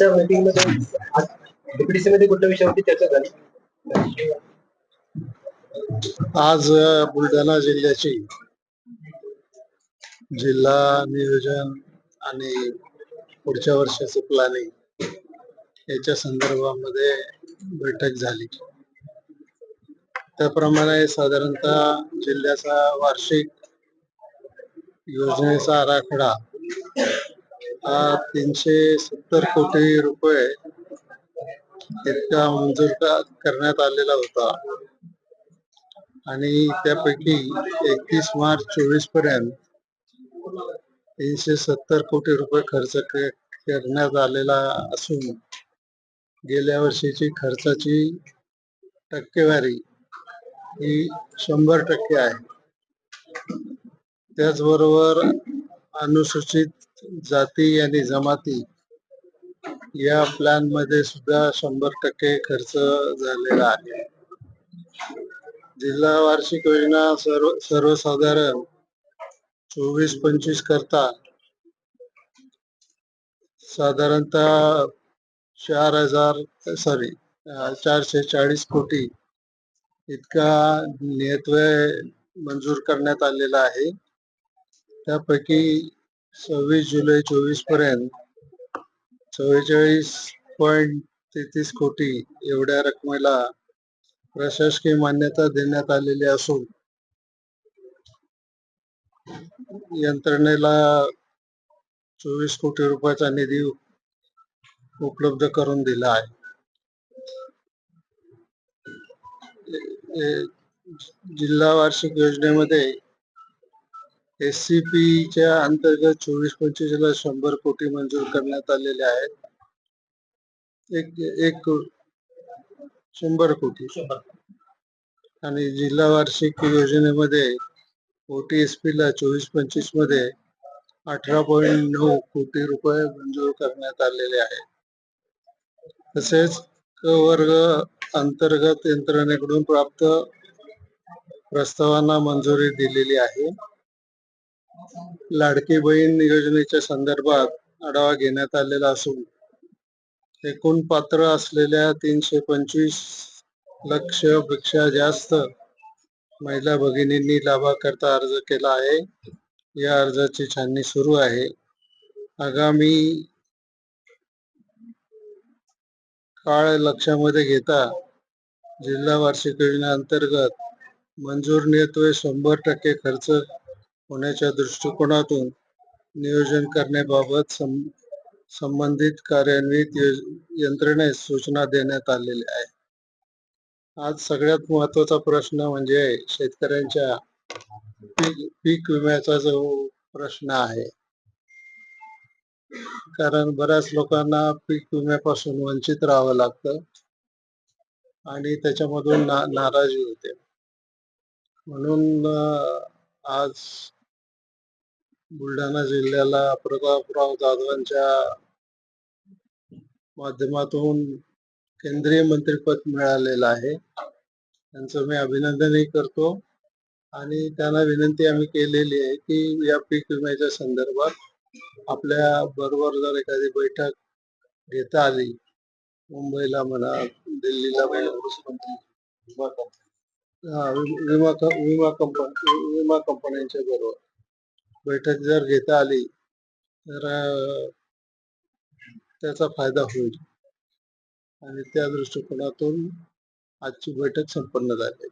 आजच्या मीटिंगमध्ये डिप्युटी मध्ये कुठल्या विषयावरती चर्चा झाली? आज बुलढाणा जिल्ह्याची जिल्हा नियोजन आणि पुढच्या वर्षाचं प्लॅनिंग याच्या संदर्भामध्ये बैठक झाली. त्याप्रमाणे साधारणतः जिल्ह्याचा वार्षिक योजनेचा आराखडा तीनशे सत्तर कोटी रुपये इतका मंजूर करण्यात आलेला होता. आणि त्यापैकी एकतीस मार्च चोवीसपर्यंत तीनशे सत्तर कोटी रुपये खर्च करण्यात आलेला असून गेल्या वर्षीची खर्चाची टक्केवारी ही शंभर टक्के आहे. त्याचबरोबर अनुसूचित जाती आणि जमाती या प्लॅनमध्ये सुद्धा शंभर टक्के खर्च झालेला आहे. जिल्हा वार्षिक योजना सर्व सर्वसाधारण चोवीस पंचवीस करता साधारणतः चार हजार सॉरी चारशे चाळीस कोटी इतका नियतव्य मंजूर करण्यात आलेला आहे. त्यापैकी सव्वीस जुलै चोवीसपर्यंत. चव्वेचाळीस पॉईंट तेहतीस कोटी एवढ्या रकमेला प्रशासकीय मान्यता देण्यात आलेली असून यंत्रणेला चोवीस कोटी रुपयाचा निधी उपलब्ध करून दिला आहे. जिल्हा वार्षिक योजनेमध्ये एस सी पी च्या अंतर्गत चोवीस पंचवीस ला शंभर कोटी मंजूर करण्यात आलेले आहेत. एक एक शंभर कोटी. आणि जिल्हा वार्षिक योजनेमध्ये ओटीएसपी ला चोवीस पंचवीसमध्ये अठरा पॉईंट नऊ कोटी रुपये मंजूर करण्यात आलेले आहेत. तसेच क वर्ग अंतर्गत यंत्रणेकडून प्राप्त प्रस्तावांना मंजुरी दिलेली आहे. लाडकी बहीण योजनेच्या संदर्भात आढावा घेण्यात आलेला असून एकूण पात्र असलेल्या तीनशे पंचवीस लक्षपेक्षा जास्त महिला भगिनींनी लाभाकरता अर्ज केला आहे. या अर्जाची छाननी सुरू आहे. आगामी काळ लक्षामध्ये घेता जिल्हा वार्षिक योजना अंतर्गत मंजूर नियतव्य शंभर टक्के खर्च होण्याच्या दृष्टिकोनातून नियोजन करण्याबाबत सं- संबंधित कार्यान्वित यंत्रणेस सूचना देण्यात आलेल्या आहे. आज सगळ्यात महत्त्वाचा प्रश्न म्हणजे शेतकऱ्यांच्या पीक पीक विम्याचा जो प्रश्न आहे. कारण बऱ्याच लोकांना पीक विम्यापासून वंचित राहावं लागतं आणि त्याच्यामधून ना नाराजी होते. म्हणून आज बुलढाणा जिल्ह्याला प्रतापराव जाधवांच्या माध्यमातून केंद्रीय मंत्रिपद मिळालेलं आहे. त्यांचं मी अभिनंदनही करतो. आणि त्यांना विनंती आम्ही केलेली आहे की या पीक विम्याच्या संदर्भात आपल्या बरोबर जर एखादी बैठक घेता आली मुंबईला म्हणा दिल्लीला म्हणा विमा विमा कंपनी विमा कंपन्यांच्या बरोबर. बैठक जर घेता आली तर त्याचा फायदा होईल. आणि त्या दृष्टिकोनातून आजची बैठक संपन्न झाली.